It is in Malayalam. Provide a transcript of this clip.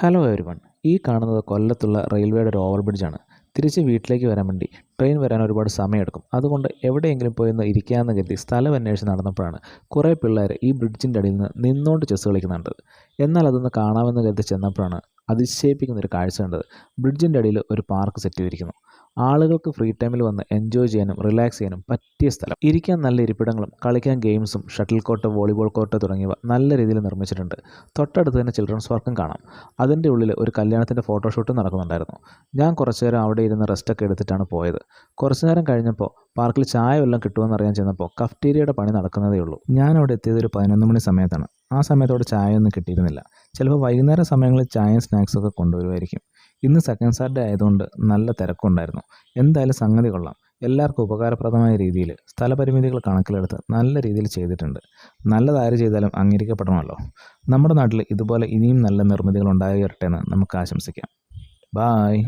ഹലോ എവരി വൺ ഈ കാണുന്നത് കൊല്ലത്തുള്ള റെയിൽവേയുടെ ഒരു ഓവർ ബ്രിഡ്ജാണ് തിരിച്ച് വീട്ടിലേക്ക് വരാൻ വേണ്ടി ട്രെയിൻ വരാൻ ഒരുപാട് സമയമെടുക്കും. അതുകൊണ്ട് എവിടെയെങ്കിലും പോയി ഒന്ന് ഇരിക്കാമെന്ന് കരുതി സ്ഥലം അന്വേഷിച്ച് നടന്നപ്പോഴാണ് കുറേ പിള്ളേർ ഈ ബ്രിഡ്ജിന്റെ അടിയിൽ നിന്ന് നിന്നുകൊണ്ട് ചെസ്സ് കളിക്കുന്നുണ്ട്. എന്നാൽ അതൊന്ന് കാണാമെന്ന് കരുതി ചെന്നപ്പോഴാണ് അതിശയിപ്പിക്കുന്ന ഒരു കാഴ്ച കണ്ടത്. ബ്രിഡ്ജിന്റെ അടിയിൽ ഒരു പാർക്ക് സെറ്റ് ചെയ്തിരിക്കുന്നു. ആളുകൾക്ക് ഫ്രീ ടൈമിൽ വന്ന് എൻജോയ് ചെയ്യാനും റിലാക്സ് ചെയ്യാനും പറ്റിയ സ്ഥലം. ഇരിക്കാൻ നല്ല ഇരിപ്പിടങ്ങളും കളിക്കാൻ ഗെയിംസും ഷട്ടിൽ കോർട്ട് വോളിബോൾ കോർട്ട് തുടങ്ങിയവ നല്ല രീതിയിൽ നിർമ്മിച്ചിട്ടുണ്ട്. തൊട്ടടുത്ത് തന്നെ ചിൽഡ്രൻസ് പാർക്കും കാണാം. അതിന്റെ ഉള്ളിൽ ഒരു കല്യാണത്തിന്റെ ഫോട്ടോഷൂട്ടും നടക്കുന്നുണ്ടായിരുന്നു. ഞാൻ കുറച്ചു നേരം അവിടെ ഇരുന്ന് റെസ്റ്റൊക്കെ എടുത്തിട്ടാണ് പോയത്. കുറച്ച് നേരം കഴിഞ്ഞപ്പോൾ പാർക്കിൽ ചായ വല്ലതും കിട്ടുമെന്ന് അറിയാൻ ചെന്നപ്പോൾ കഫ്റ്റീരിയയുടെ പണി നടക്കുന്നതേ ഉള്ളൂ. ഞാൻ എത്തിയത് ഒരു പതിനൊന്ന് മണി സമയത്താണ്. ആ സമയത്തോടെ ചായ ഒന്നും കിട്ടിയിരുന്നില്ല. ചിലപ്പോൾ വൈകുന്നേരം സമയങ്ങളിൽ ചായയും സ്നാക്സൊക്കെ കൊണ്ടുവരുമായിരിക്കും. ഇന്ന് സെക്കൻഡ് സാറ്റർഡേ ആയതുകൊണ്ട് നല്ല തിരക്കുണ്ടായിരുന്നു. എന്തായാലും സംഗതി കൊള്ളാം. എല്ലാവർക്കും ഉപകാരപ്രദമായ രീതിയിൽ സ്ഥലപരിമിതികൾ കണക്കിലെടുത്ത് നല്ല രീതിയിൽ ചെയ്തിട്ടുണ്ട്. നല്ലതാര് ചെയ്താലും അംഗീകരിക്കപ്പെടണമല്ലോ. നമ്മുടെ നാട്ടിൽ ഇതുപോലെ ഇനിയും നല്ല നിർമ്മിതികൾ ഉണ്ടായി വരട്ടെ എന്ന് നമുക്ക് ആശംസിക്കാം. ബായ്